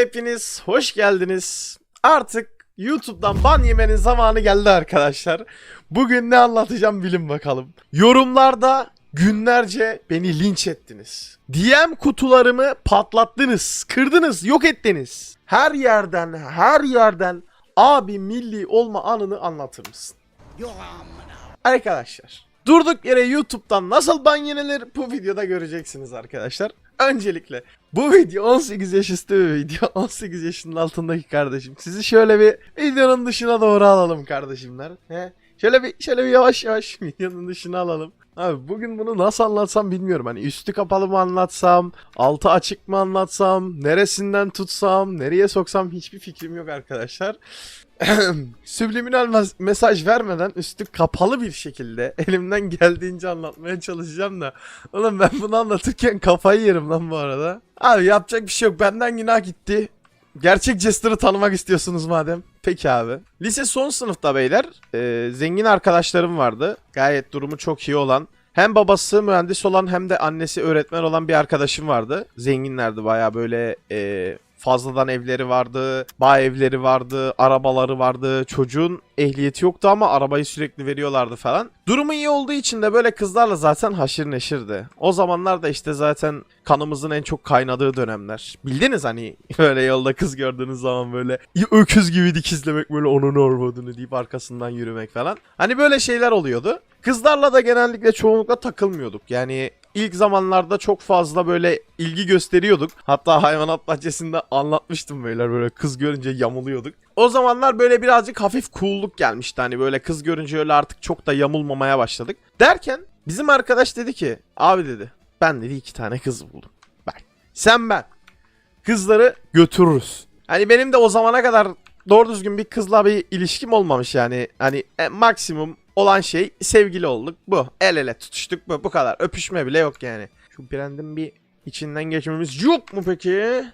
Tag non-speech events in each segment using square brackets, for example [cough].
hepiniz hoş geldiniz. Artık YouTube'dan ban yemenin zamanı geldi arkadaşlar. Bugün ne anlatacağım bilin bakalım. Yorumlarda günlerce beni linç ettiniz. DM kutularımı patlattınız, kırdınız, yok ettiniz. Her yerden, her yerden abi milli olma anını anlatır mısın? Arkadaşlar durduk yere YouTube'dan nasıl ban yenilir bu videoda göreceksiniz arkadaşlar. Öncelikle bu video 18 yaş üstü bir video. [laughs] 18 yaşının altındaki kardeşim. Sizi şöyle bir videonun dışına doğru alalım kardeşimler. He? Şöyle bir şöyle bir yavaş yavaş [laughs] videonun dışına alalım. Abi bugün bunu nasıl anlatsam bilmiyorum. Hani üstü kapalı mı anlatsam, altı açık mı anlatsam, neresinden tutsam, nereye soksam hiçbir fikrim yok arkadaşlar. [coughs] Subliminal mes- mesaj vermeden üstü kapalı bir şekilde elimden geldiğince anlatmaya çalışacağım da. Oğlum ben bunu anlatırken kafayı yerim lan bu arada. Abi yapacak bir şey yok. Benden günah gitti. Gerçek Jester'ı tanımak istiyorsunuz madem. Peki abi. Lise son sınıfta beyler e, zengin arkadaşlarım vardı. Gayet durumu çok iyi olan. Hem babası mühendis olan hem de annesi öğretmen olan bir arkadaşım vardı. Zenginlerdi baya böyle e, fazladan evleri vardı, bağ evleri vardı, arabaları vardı. Çocuğun ehliyeti yoktu ama arabayı sürekli veriyorlardı falan. Durumu iyi olduğu için de böyle kızlarla zaten haşır neşirdi. O zamanlar da işte zaten kanımızın en çok kaynadığı dönemler. Bildiniz hani [laughs] böyle yolda kız gördüğünüz zaman böyle öküz gibi dikizlemek böyle onun ormadını deyip arkasından yürümek falan. Hani böyle şeyler oluyordu. Kızlarla da genellikle çoğunlukla takılmıyorduk. Yani ilk zamanlarda çok fazla böyle ilgi gösteriyorduk. Hatta hayvanat bahçesinde anlatmıştım böyle böyle kız görünce yamuluyorduk. O zamanlar böyle birazcık hafif cool'luk gelmişti. Hani böyle kız görünce öyle artık çok da yamulmamaya başladık. Derken bizim arkadaş dedi ki abi dedi ben dedi iki tane kız buldum. Bak sen ben kızları götürürüz. Hani benim de o zamana kadar doğru düzgün bir kızla bir ilişkim olmamış yani. Hani e, maksimum olan şey sevgili olduk bu. El ele tutuştuk bu. Bu kadar. Öpüşme bile yok yani. Şu brandin bir içinden geçmemiz yok mu peki?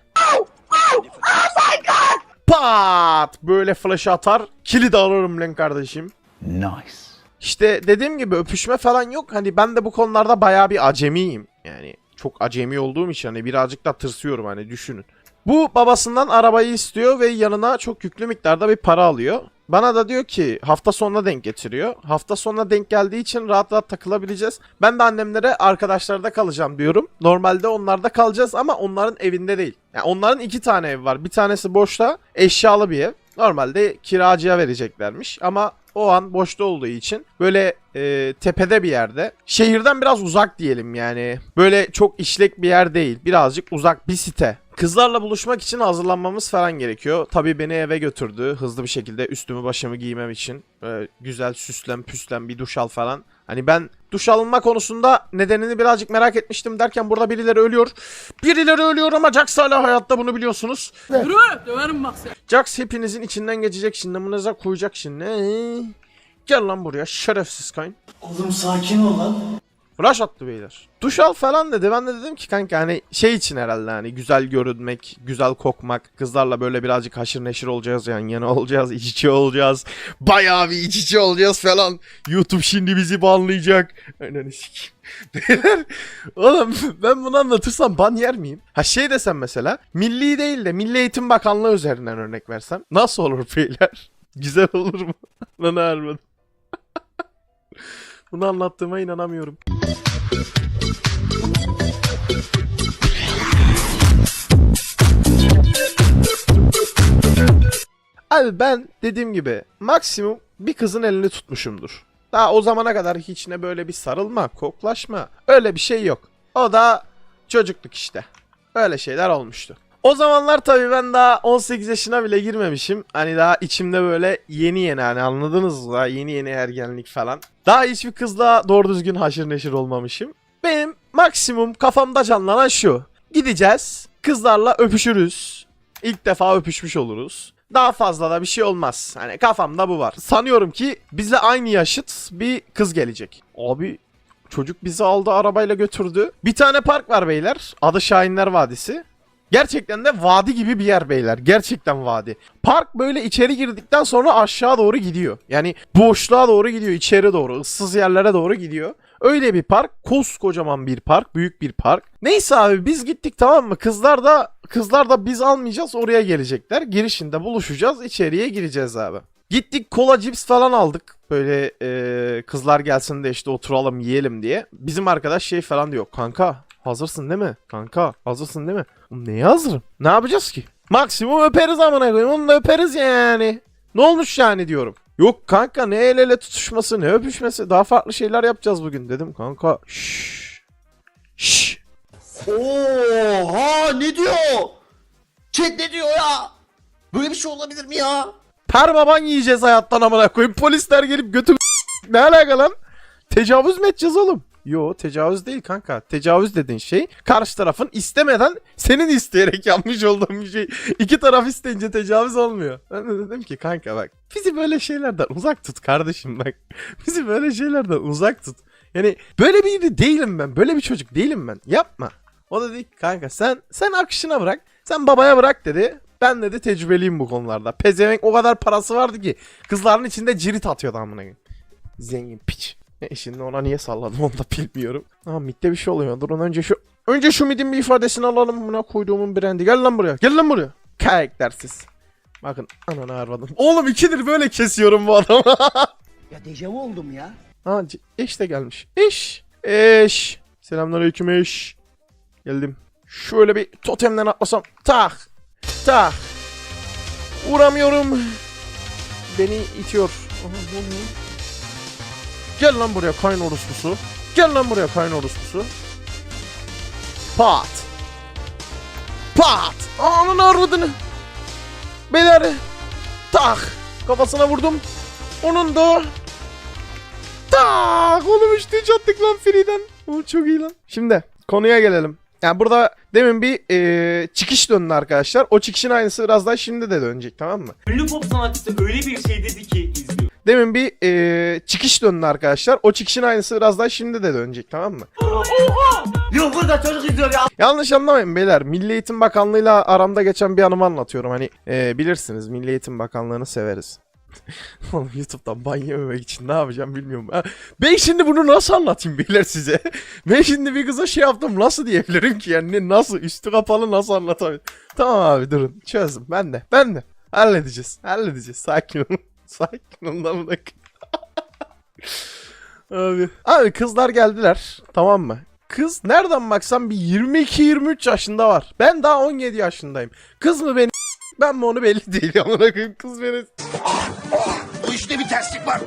Pat! Böyle flash atar. Kilit alırım lan kardeşim. Nice. İşte dediğim gibi öpüşme falan yok. Hani ben de bu konularda bayağı bir acemiyim. Yani çok acemi olduğum için hani birazcık da tırsıyorum hani düşünün. Bu babasından arabayı istiyor ve yanına çok yüklü miktarda bir para alıyor. Bana da diyor ki hafta sonuna denk getiriyor. Hafta sonuna denk geldiği için rahat rahat takılabileceğiz. Ben de annemlere arkadaşlarda kalacağım diyorum. Normalde onlarda kalacağız ama onların evinde değil. Yani onların iki tane ev var. Bir tanesi boşta eşyalı bir ev. Normalde kiracıya vereceklermiş ama o an boşta olduğu için böyle e, tepede bir yerde. Şehirden biraz uzak diyelim yani. Böyle çok işlek bir yer değil. Birazcık uzak bir site. Kızlarla buluşmak için hazırlanmamız falan gerekiyor. Tabii beni eve götürdü. Hızlı bir şekilde üstümü başımı giymem için. Böyle güzel süslen püslen bir duş al falan. Hani ben duş alınma konusunda nedenini birazcık merak etmiştim derken burada birileri ölüyor. Birileri ölüyor ama Jax hala hayatta bunu biliyorsunuz. Yürü döverim bak seni. Jax hepinizin içinden geçecek şimdi amınıza koyacak şimdi. Ee, Gel lan buraya şerefsiz kayn. Oğlum sakin ol lan. Rush attı beyler. Duş al falan dedi. Ben de dedim ki kanka hani şey için herhalde hani güzel görünmek, güzel kokmak. Kızlarla böyle birazcık haşır neşir olacağız yan yana olacağız, iç içe olacağız. Bayağı bir iç içe olacağız falan. YouTube şimdi bizi banlayacak. Ananı sikeyim. [laughs] Beyler oğlum ben bunu anlatırsam ban yer miyim? Ha şey desem mesela milli değil de Milli Eğitim Bakanlığı üzerinden örnek versem. Nasıl olur beyler? [laughs] Güzel olur mu? [laughs] Lan harbiden. Bunu anlattığıma inanamıyorum. Abi ben dediğim gibi maksimum bir kızın elini tutmuşumdur. Daha o zamana kadar hiç ne böyle bir sarılma, koklaşma öyle bir şey yok. O da çocukluk işte. Öyle şeyler olmuştu. O zamanlar tabii ben daha 18 yaşına bile girmemişim. Hani daha içimde böyle yeni yeni hani anladınız mı? Yeni yeni ergenlik falan. Daha hiçbir kızla doğru düzgün haşır neşir olmamışım. Benim maksimum kafamda canlanan şu. Gideceğiz, kızlarla öpüşürüz. İlk defa öpüşmüş oluruz. Daha fazla da bir şey olmaz. Hani kafamda bu var. Sanıyorum ki bize aynı yaşıt bir kız gelecek. Abi çocuk bizi aldı arabayla götürdü. Bir tane park var beyler. Adı Şahinler Vadisi. Gerçekten de vadi gibi bir yer beyler. Gerçekten vadi. Park böyle içeri girdikten sonra aşağı doğru gidiyor. Yani boşluğa doğru gidiyor. içeri doğru. ıssız yerlere doğru gidiyor. Öyle bir park. Koskocaman bir park. Büyük bir park. Neyse abi biz gittik tamam mı? Kızlar da kızlar da biz almayacağız oraya gelecekler. Girişinde buluşacağız içeriye gireceğiz abi. Gittik kola cips falan aldık. Böyle e, kızlar gelsin de işte oturalım yiyelim diye. Bizim arkadaş şey falan diyor. Kanka hazırsın değil mi? Kanka hazırsın değil mi? Neye hazırım? Ne yapacağız ki? Maksimum öperiz amına koyayım. Onu da öperiz yani. Ne olmuş yani diyorum. Yok kanka ne el ele tutuşması ne öpüşmesi. Daha farklı şeyler yapacağız bugün dedim kanka. Şşş. Şşş. Oha ne diyor? Chat ne diyor ya? Böyle bir şey olabilir mi ya? Permaban yiyeceğiz hayattan amına koyayım. Polisler gelip götüm ne alaka lan? Tecavüz mü edeceğiz oğlum? Yo tecavüz değil kanka. Tecavüz dediğin şey karşı tarafın istemeden senin isteyerek [laughs] yapmış olduğun bir şey. İki taraf isteyince tecavüz olmuyor. Ben de dedim ki kanka bak bizi böyle şeylerden uzak tut kardeşim bak. [laughs] Bizi böyle şeylerden uzak tut. Yani böyle biri değilim ben. Böyle bir çocuk değilim ben. Yapma. O da dedi ki kanka sen sen akışına bırak. Sen babaya bırak dedi. Ben dedi tecrübeliyim bu konularda. Pezevenk o kadar parası vardı ki kızların içinde cirit atıyordu amına. Zengin piç. E şimdi ona niye salladım [laughs] onu da bilmiyorum. Aa midde bir şey oluyor. Durun önce şu önce şu midin bir ifadesini alalım. Buna koyduğumun brendi. Gel lan buraya. Gel lan buraya. Karaktersiz. Bakın ananı arvadım. Oğlum ikidir böyle kesiyorum bu adamı. [laughs] Ya dejavu oldum ya. Ha eş de gelmiş. Eş. Eş. Selamünaleyküm eş. Geldim. Şöyle bir totemden atlasam. Tak. Tak. Vuramıyorum. Beni itiyor. Aha, ne? Gel lan buraya kayın orospusu. Gel lan buraya kayın orospusu. Pat. Pat. Ananı arvadını. Beyler. Tak. Kafasına vurdum. Onun da Tak! Oğlum işte çattık lan Free'den. Oğlum çok iyi lan. Şimdi konuya gelelim. Yani burada demin bir eee, çıkış döndü arkadaşlar. O çıkışın aynısı biraz daha şimdi de dönecek tamam mı? Ünlü pop sanatçısı öyle bir şey dedi ki. Demin bir eee, çıkış döndü arkadaşlar. O çıkışın aynısı biraz daha şimdi de dönecek tamam mı? Yok burada çocuk izliyor ya. Yanlış anlamayın beyler. Milli Eğitim Bakanlığı'yla aramda geçen bir anımı anlatıyorum. Hani eee, bilirsiniz Milli Eğitim Bakanlığı'nı severiz. [laughs] Oğlum YouTube'dan ban yememek için ne yapacağım bilmiyorum. Ha, Ben şimdi bunu nasıl anlatayım beyler size? [laughs] Ben şimdi bir kıza şey yaptım nasıl diyebilirim ki yani nasıl üstü kapalı nasıl anlatabilirim? Tamam abi durun çözdüm ben de ben de halledeceğiz halledeceğiz sakin olun [laughs] sakin olun lan bırak. abi. Abi kızlar geldiler tamam mı? Kız nereden baksan bir 22-23 yaşında var. Ben daha 17 yaşındayım. Kız mı beni [laughs] ben mi onu belli değil. [laughs] Amına koyayım kız beni Bu işte bir terslik var.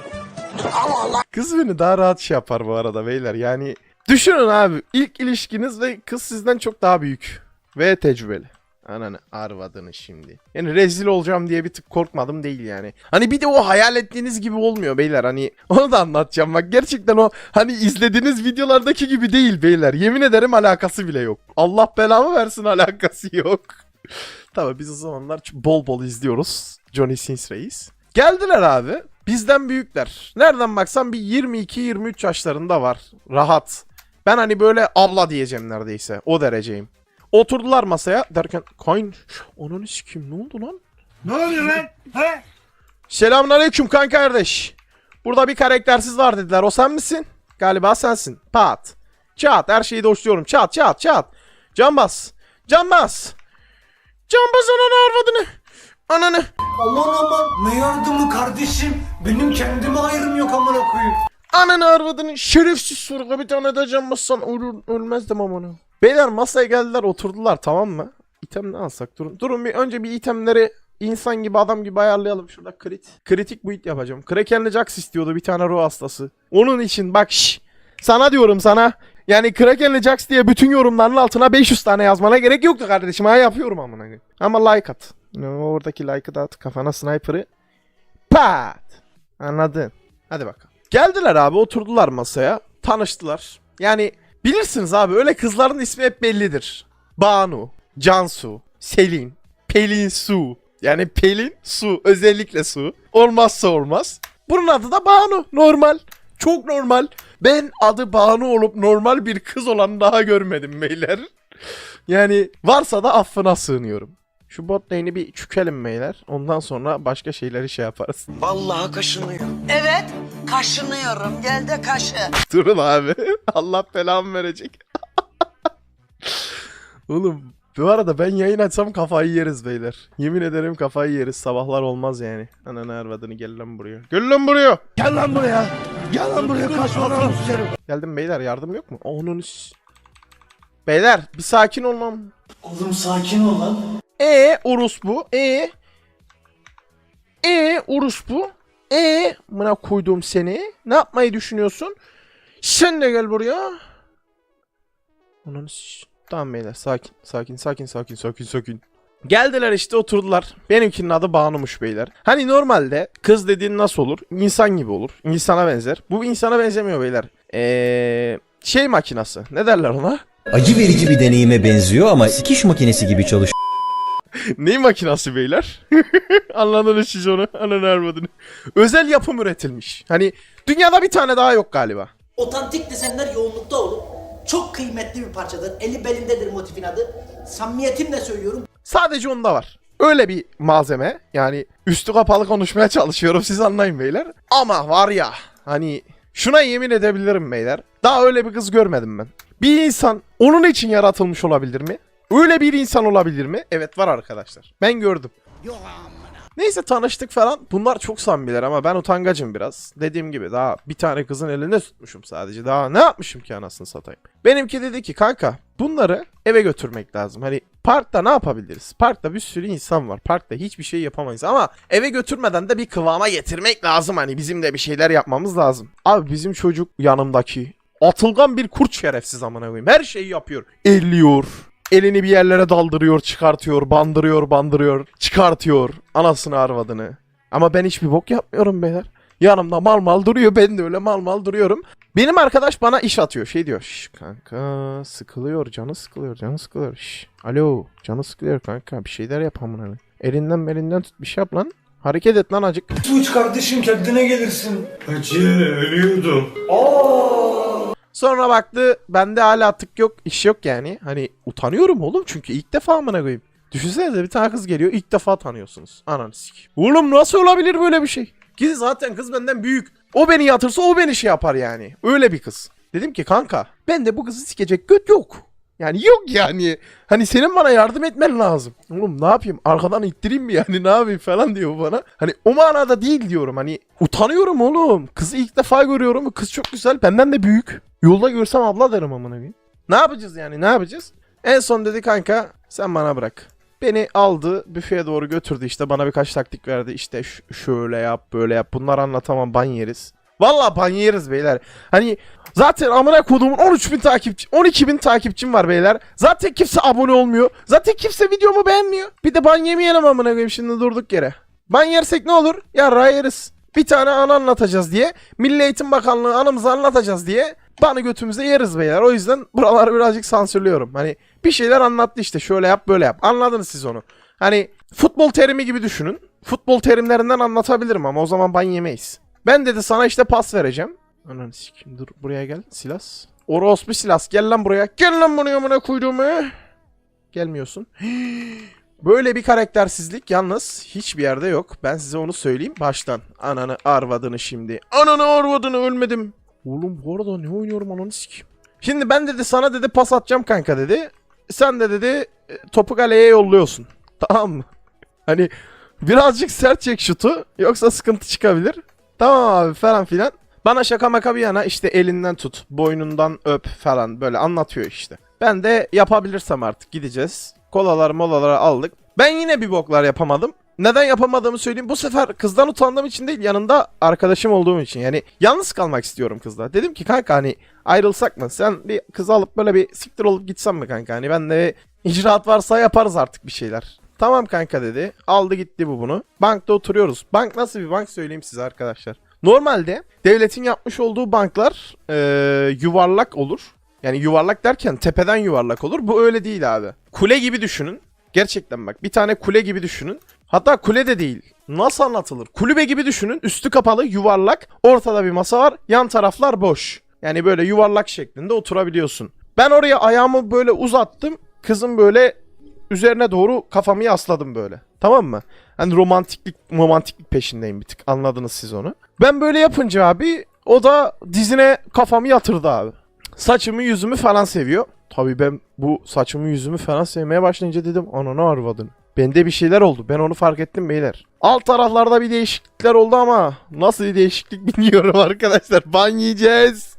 Kız beni daha rahat şey yapar bu arada beyler. Yani düşünün abi ilk ilişkiniz ve kız sizden çok daha büyük ve tecrübeli. Ananı arvadını şimdi. Yani rezil olacağım diye bir tık korkmadım değil yani. Hani bir de o hayal ettiğiniz gibi olmuyor beyler. Hani [laughs] onu da anlatacağım bak. Gerçekten o hani izlediğiniz videolardaki gibi değil beyler. Yemin ederim alakası bile yok. Allah belamı versin alakası yok. [laughs] Tabii biz o zamanlar bol bol izliyoruz. Johnny Sins Reis. Geldiler abi. Bizden büyükler. Nereden baksan bir 22-23 yaşlarında var. Rahat. Ben hani böyle abla diyeceğim neredeyse. O dereceyim. Oturdular masaya derken Kayn onun kim ne oldu lan? Ne oluyor lan? He? Selamünaleyküm kan kardeş. Burada bir karaktersiz var dediler. O sen misin? Galiba sensin. Pat. Çat. Her şeyi doşluyorum. Çat çat çat. Bas. Can bas ananı arvadını. Ananı. Aman aman ne yardımı kardeşim? Benim kendime ayrım yok amına koyayım. Ananı arvadını. Şerefsiz sorga bir tane de can bassan ölür, ölmezdim amına. Beyler masaya geldiler oturdular tamam mı? İtem ne alsak durun. Durun bir önce bir itemleri insan gibi adam gibi ayarlayalım. Şurada crit. Kritik build yapacağım. Kraken'le Jax istiyordu bir tane ruh hastası. Onun için bak şş. Sana diyorum sana. Yani Kraken'le Jax diye bütün yorumların altına 500 tane yazmana gerek yoktu kardeşim. Ha yapıyorum amına. koyayım. Ama like at. Oradaki like'ı da at. Kafana sniper'ı. Pat. Anladın. Hadi bakalım. Geldiler abi oturdular masaya. Tanıştılar. Yani bilirsiniz abi öyle kızların ismi hep bellidir. Banu, Cansu, Selin, Pelin Su. Yani Pelin Su özellikle Su. Olmazsa olmaz. Bunun adı da Banu. Normal. Çok normal. Ben adı Banu olup normal bir kız olan daha görmedim beyler. Yani varsa da affına sığınıyorum. Şu bot lane'i bir çükelim beyler. Ondan sonra başka şeyleri şey yaparız. Vallahi kaşınıyor. Evet, kaşınıyorum. Gel de kaşı. Durun abi. [laughs] Allah belamı verecek. Oğlum Bu arada ben yayın açsam kafayı yeriz beyler. Yemin ederim kafayı yeriz. Sabahlar olmaz yani. Ananı arvadını gel lan buraya. Gel lan buraya. Gel lan buraya. Gel lan buraya kaçma Geldim beyler yardım yok mu? Onun Beyler bir sakin ol lan. Oğlum sakin ol lan. E Urus bu. E. E Urus bu. E mına koydum seni. Ne yapmayı düşünüyorsun? Sen de gel buraya. Onun Tamam beyler sakin sakin sakin sakin sakin sakin. Geldiler işte oturdular. Benimkinin adı Banu'muş beyler. Hani normalde kız dediğin nasıl olur? İnsan gibi olur. İnsana benzer. Bu insana benzemiyor beyler. Eee şey makinası. Ne derler ona? Acı verici bir deneyime benziyor ama sikiş makinesi gibi çalışıyor. [laughs] Neyin makinası beyler? [laughs] Anladınız siz onu. Ananı armadını. Özel yapım üretilmiş. Hani dünyada bir tane daha yok galiba. Otantik desenler yoğunlukta olup çok kıymetli bir parçadır. Eli belimdedir motifin adı. Samimiyetimle söylüyorum. Sadece onda var. Öyle bir malzeme. Yani üstü kapalı konuşmaya çalışıyorum siz anlayın beyler. Ama var ya hani şuna yemin edebilirim beyler. Daha öyle bir kız görmedim ben. Bir insan onun için yaratılmış olabilir mi? Öyle bir insan olabilir mi? Evet var arkadaşlar. Ben gördüm. Neyse tanıştık falan. Bunlar çok samimiler ama ben utangacım biraz. Dediğim gibi daha bir tane kızın elinde tutmuşum sadece. Daha ne yapmışım ki anasını satayım. Benimki dedi ki kanka bunları eve götürmek lazım. Hani parkta ne yapabiliriz? Parkta bir sürü insan var. Parkta hiçbir şey yapamayız ama eve götürmeden de bir kıvama getirmek lazım. Hani bizim de bir şeyler yapmamız lazım. Abi bizim çocuk yanımdaki atılgan bir kurt şerefsiz amına koyayım. Her şeyi yapıyor. Elliyor. Elini bir yerlere daldırıyor, çıkartıyor, bandırıyor, bandırıyor, çıkartıyor. Anasını arvadını. Ama ben hiçbir bok yapmıyorum beyler. Yanımda mal mal duruyor. Ben de öyle mal mal duruyorum. Benim arkadaş bana iş atıyor. Şey diyor. Şş kanka sıkılıyor. Canı sıkılıyor. Canı sıkılıyor. Şş, alo. Canı sıkılıyor kanka. Bir şeyler yap amına. Elinden belinden tut bir şey yap lan. Hareket et lan acık. Uç kardeşim kendine gelirsin. Hacı ölüyordum. Sonra baktı bende hala tık yok iş yok yani. Hani utanıyorum oğlum çünkü ilk defa amına koyayım. Düşünsenize bir tane kız geliyor ilk defa tanıyorsunuz. Ananı sik. Oğlum nasıl olabilir böyle bir şey? Ki zaten kız benden büyük. O beni yatırsa o beni şey yapar yani. Öyle bir kız. Dedim ki kanka ben de bu kızı sikecek göt yok. Yani yok yani. Hani senin bana yardım etmen lazım. Oğlum ne yapayım? Arkadan ittireyim mi yani? [laughs] Ne yapayım falan diyor bana. Hani o manada değil diyorum. Hani utanıyorum oğlum. Kızı ilk defa görüyorum. Kız çok güzel. Benden de büyük. Yolda görsem abla derim amına koyayım. Ne yapacağız yani? Ne yapacağız? En son dedi kanka sen bana bırak. Beni aldı büfeye doğru götürdü işte bana birkaç taktik verdi işte şöyle yap böyle yap bunları anlatamam ban yeriz. Valla ban yeriz beyler. Hani zaten amına kodumun 13 bin takipçi 12 bin takipçim var beyler. Zaten kimse abone olmuyor. Zaten kimse videomu beğenmiyor. Bir de ban yemeyelim amına koyayım şimdi durduk yere. Ban yersek ne olur? Ya yeriz. Bir tane anı anlatacağız diye. Milli Eğitim Bakanlığı anımızı anlatacağız diye. Banı götümüze yeriz beyler. O yüzden buraları birazcık sansürlüyorum. Hani bir şeyler anlattı işte şöyle yap böyle yap. Anladınız siz onu. Hani futbol terimi gibi düşünün. Futbol terimlerinden anlatabilirim ama o zaman ban yemeyiz. Ben dedi sana işte pas vereceğim. Ananı sikeyim dur buraya gel Silas. Orospu Silas gel lan buraya. Gel lan buraya amına koyduğumu. Gelmiyorsun. [gasps] Böyle bir karaktersizlik yalnız hiçbir yerde yok. Ben size onu söyleyeyim baştan. Ananı arvadını şimdi. Ananı arvadını ölmedim. Oğlum bu arada ne oynuyorum ananı sikeyim. Şimdi ben dedi sana dedi pas atacağım kanka dedi. Sen de dedi e, topu kaleye yolluyorsun. [laughs] Tamam mı? Hani birazcık sert çek şutu yoksa sıkıntı çıkabilir. Tamam abi falan filan. Bana şaka maka bir yana işte elinden tut, boynundan öp falan böyle anlatıyor işte. Ben de yapabilirsem artık gideceğiz. Kolalar molaları aldık. Ben yine bir boklar yapamadım. Neden yapamadığımı söyleyeyim. Bu sefer kızdan utandığım için değil yanında arkadaşım olduğum için. Yani yalnız kalmak istiyorum kızla. Dedim ki kanka hani ayrılsak mı? Sen bir kız alıp böyle bir siktir olup gitsen mi kanka? Hani ben de icraat varsa yaparız artık bir şeyler. Tamam kanka dedi. Aldı gitti bu bunu. Bankta oturuyoruz. Bank nasıl bir bank söyleyeyim size arkadaşlar. Normalde devletin yapmış olduğu banklar eee, yuvarlak olur. Yani yuvarlak derken tepeden yuvarlak olur. Bu öyle değil abi. Kule gibi düşünün. Gerçekten bak bir tane kule gibi düşünün. Hatta kule de değil. Nasıl anlatılır? Kulübe gibi düşünün. Üstü kapalı, yuvarlak. Ortada bir masa var. Yan taraflar boş. Yani böyle yuvarlak şeklinde oturabiliyorsun. Ben oraya ayağımı böyle uzattım. Kızım böyle üzerine doğru kafamı yasladım böyle. Tamam mı? Hani romantiklik romantiklik peşindeyim bir tık. Anladınız siz onu. Ben böyle yapınca abi o da dizine kafamı yatırdı abi. Saçımı yüzümü falan seviyor. Tabii ben bu saçımı yüzümü falan sevmeye başlayınca dedim ananı arvadın. Bende bir şeyler oldu. Ben onu fark ettim beyler. Alt taraflarda bir değişiklikler oldu ama nasıl bir değişiklik [laughs] bilmiyorum arkadaşlar. Ban yiyeceğiz.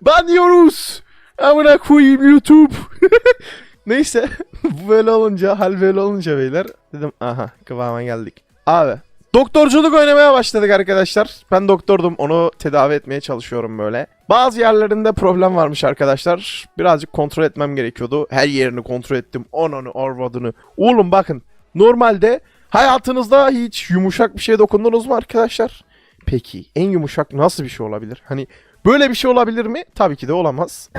Ban yiyoruz. Amına koyayım YouTube. [laughs] Neyse [laughs] bu böyle olunca hal böyle olunca beyler dedim aha kıvama geldik. Abi doktorculuk oynamaya başladık arkadaşlar. Ben doktordum onu tedavi etmeye çalışıyorum böyle. Bazı yerlerinde problem varmış arkadaşlar. Birazcık kontrol etmem gerekiyordu. Her yerini kontrol ettim. Onunu arvadını. Oğlum bakın normalde hayatınızda hiç yumuşak bir şeye dokundunuz mu arkadaşlar? Peki en yumuşak nasıl bir şey olabilir? Hani böyle bir şey olabilir mi? Tabii ki de olamaz.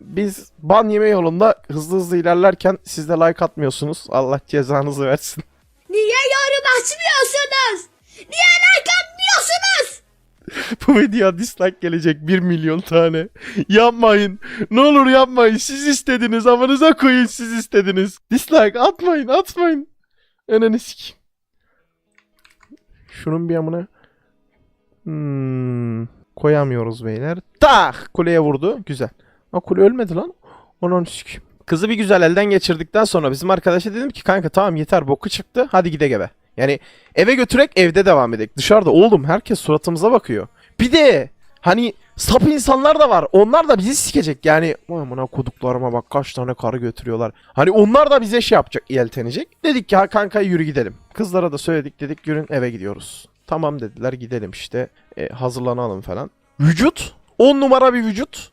Biz ban yeme yolunda hızlı hızlı ilerlerken siz de like atmıyorsunuz. Allah cezanızı versin. Niye yorum açmıyorsunuz? Niye like atmıyorsunuz? [laughs] Bu videoya dislike gelecek 1 milyon tane. Yapmayın. Ne olur yapmayın. Siz istediniz. Amanıza koyun siz istediniz. Dislike atmayın atmayın. Sikeyim. Şunun bir amına. Hmm, koyamıyoruz beyler. Tak! Kuleye vurdu. Güzel. Ha kule ölmedi lan. Onun sikeyim. Kızı bir güzel elden geçirdikten sonra bizim arkadaşa dedim ki kanka tamam yeter boku çıktı. Hadi gide gebe. Yani eve götürek evde devam edek. Dışarıda oğlum herkes suratımıza bakıyor. Bir de hani sap insanlar da var. Onlar da bizi sikecek. Yani "Vay amına koduklarıma bak kaç tane karı götürüyorlar. Hani onlar da bize şey yapacak, yeltenecek. Dedik ki ha kanka yürü gidelim. Kızlara da söyledik dedik yürün eve gidiyoruz. Tamam dediler gidelim işte. E, hazırlanalım falan. Vücut 10 numara bir vücut.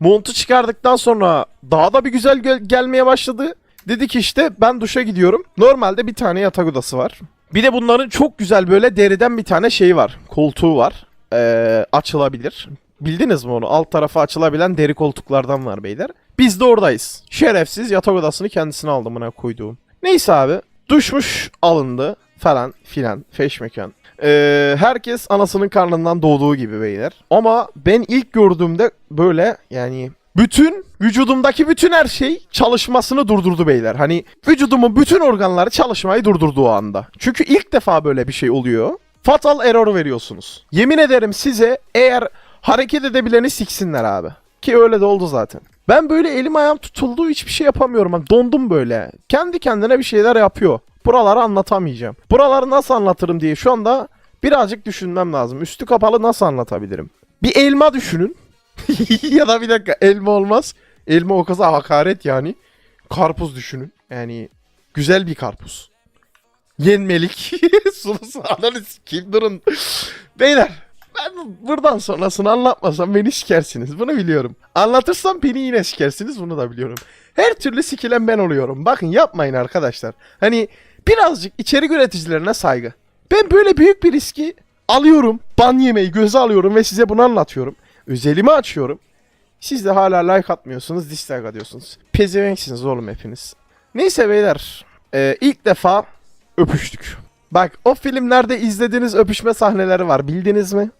Montu çıkardıktan sonra daha da bir güzel gel- gelmeye başladı. Dedi ki işte ben duşa gidiyorum. Normalde bir tane yatak odası var. Bir de bunların çok güzel böyle deriden bir tane şeyi var. Koltuğu var. Ee, açılabilir. Bildiniz mi onu? Alt tarafı açılabilen deri koltuklardan var beyler. Biz de oradayız. Şerefsiz yatak odasını kendisine aldım buna koyduğum. Neyse abi. Duşmuş alındı falan filan. Feşmekan. Ee, herkes anasının karnından doğduğu gibi beyler. Ama ben ilk gördüğümde böyle yani bütün vücudumdaki bütün her şey çalışmasını durdurdu beyler. Hani vücudumun bütün organları çalışmayı durdurdu o anda. Çünkü ilk defa böyle bir şey oluyor. Fatal error veriyorsunuz. Yemin ederim size eğer hareket edebileni siksinler abi. Ki öyle de oldu zaten. Ben böyle elim ayağım tutuldu hiçbir şey yapamıyorum. Dondum böyle. Kendi kendine bir şeyler yapıyor. Buraları anlatamayacağım. Buraları nasıl anlatırım diye şu anda birazcık düşünmem lazım. Üstü kapalı nasıl anlatabilirim? Bir elma düşünün. [laughs] ya da bir dakika elma olmaz. Elma o kıza hakaret yani. Karpuz düşünün. Yani güzel bir karpuz. Yenmelik. [laughs] Sulusu ananı sikeyim durun. Beyler ben buradan sonrasını anlatmasam beni sikersiniz. Bunu biliyorum. Anlatırsam beni yine sikersiniz. Bunu da biliyorum. Her türlü sikilen ben oluyorum. Bakın yapmayın arkadaşlar. Hani birazcık içerik üreticilerine saygı. Ben böyle büyük bir riski alıyorum. Ban yemeyi göze alıyorum ve size bunu anlatıyorum. Özelimi açıyorum. Siz de hala like atmıyorsunuz, dislike atıyorsunuz. Pezevenksiniz oğlum hepiniz. Neyse beyler. e, ilk defa öpüştük. Bak o filmlerde izlediğiniz öpüşme sahneleri var. Bildiniz mi?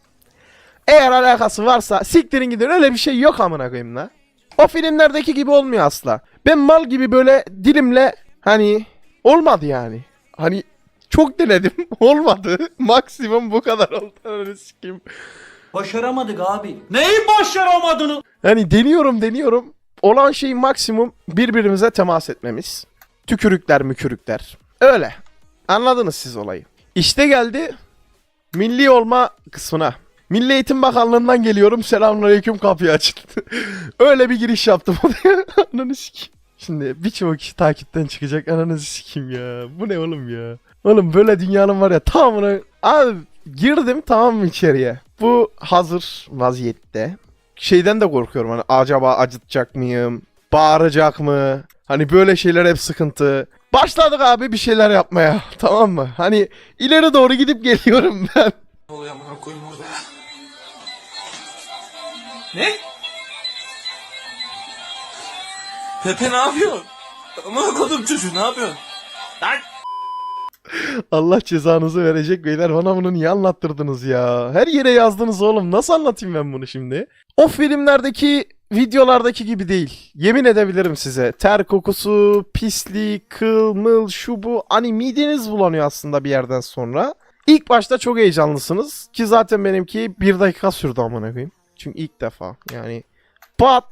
Eğer alakası varsa siktirin gidin. Öyle bir şey yok amına koyayım la. O filmlerdeki gibi olmuyor asla. Ben mal gibi böyle dilimle hani olmadı yani. Hani çok denedim. [laughs] Olmadı. Maksimum bu kadar oldu. Ananı sikeyim. Başaramadık abi. Neyi başaramadın? Hani deniyorum deniyorum. Olan şey maksimum birbirimize temas etmemiz. Tükürükler mükürükler. Öyle. Anladınız siz olayı. İşte geldi milli olma kısmına. Milli Eğitim Bakanlığı'ndan geliyorum. Selamünaleyküm kapıyı açın. [laughs] Öyle bir giriş yaptım oraya. [laughs] Ananı sikeyim. Şimdi birçok kişi takipten çıkacak. Ananı sikeyim ya. Bu ne oğlum ya? Oğlum böyle dünyanın var ya tamamını... Abi girdim tamam mı içeriye? Bu hazır vaziyette şeyden de korkuyorum hani acaba acıtacak mıyım? Bağıracak mı? Hani böyle şeyler hep sıkıntı. Başladık abi bir şeyler yapmaya [laughs] tamam mı? Hani ileri doğru gidip geliyorum ben. Ne? Pepe ne yapıyorsun? Aman kodum çocuğu ne yapıyorsun? Allah cezanızı verecek beyler bana bunu niye anlattırdınız ya? Her yere yazdınız oğlum nasıl anlatayım ben bunu şimdi? O filmlerdeki videolardaki gibi değil. Yemin edebilirim size. Ter kokusu, pislik, kıl, mıl, şu bu. Hani mideniz bulanıyor aslında bir yerden sonra. İlk başta çok heyecanlısınız. Ki zaten benimki bir dakika sürdü amına koyayım. Çünkü ilk defa yani pat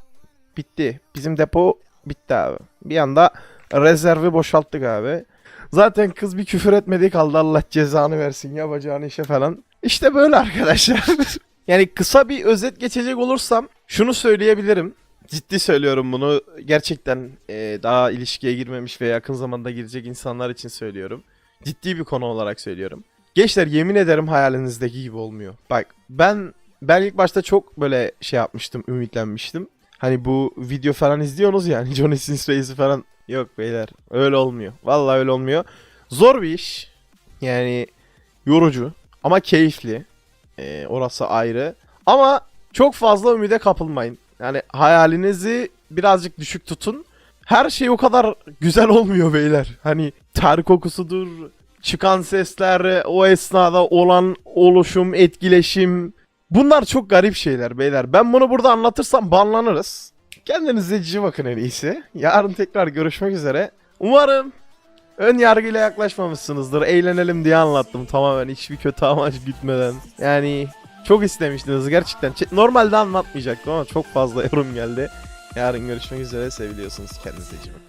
bitti. Bizim depo bitti abi. Bir anda rezervi boşalttık abi. Zaten kız bir küfür etmedi kaldı Allah cezanı versin yapacağını işe falan. İşte böyle arkadaşlar. [laughs] yani kısa bir özet geçecek olursam şunu söyleyebilirim. Ciddi söylüyorum bunu. Gerçekten e, daha ilişkiye girmemiş ve yakın zamanda girecek insanlar için söylüyorum. Ciddi bir konu olarak söylüyorum. Gençler yemin ederim hayalinizdeki gibi olmuyor. Bak ben ben ilk başta çok böyle şey yapmıştım, ümitlenmiştim. Hani bu video falan izliyorsunuz yani Johnny Sins Face'i falan. Yok beyler öyle olmuyor. Vallahi öyle olmuyor. Zor bir iş. Yani yorucu ama keyifli. Ee, orası ayrı. Ama çok fazla ümide kapılmayın. Yani hayalinizi birazcık düşük tutun. Her şey o kadar güzel olmuyor beyler. Hani ter kokusudur, çıkan sesler, o esnada olan oluşum, etkileşim. Bunlar çok garip şeyler beyler. Ben bunu burada anlatırsam banlanırız. Kendinize cici bakın en iyisi. Yarın tekrar görüşmek üzere. Umarım ön yargıyla yaklaşmamışsınızdır. Eğlenelim diye anlattım tamamen hiçbir kötü amaç gütmeden. Yani çok istemiştiniz gerçekten. Normalde anlatmayacaktım ama çok fazla [laughs] yorum geldi. Yarın görüşmek üzere seviliyorsunuz. Kendinize cici bakın.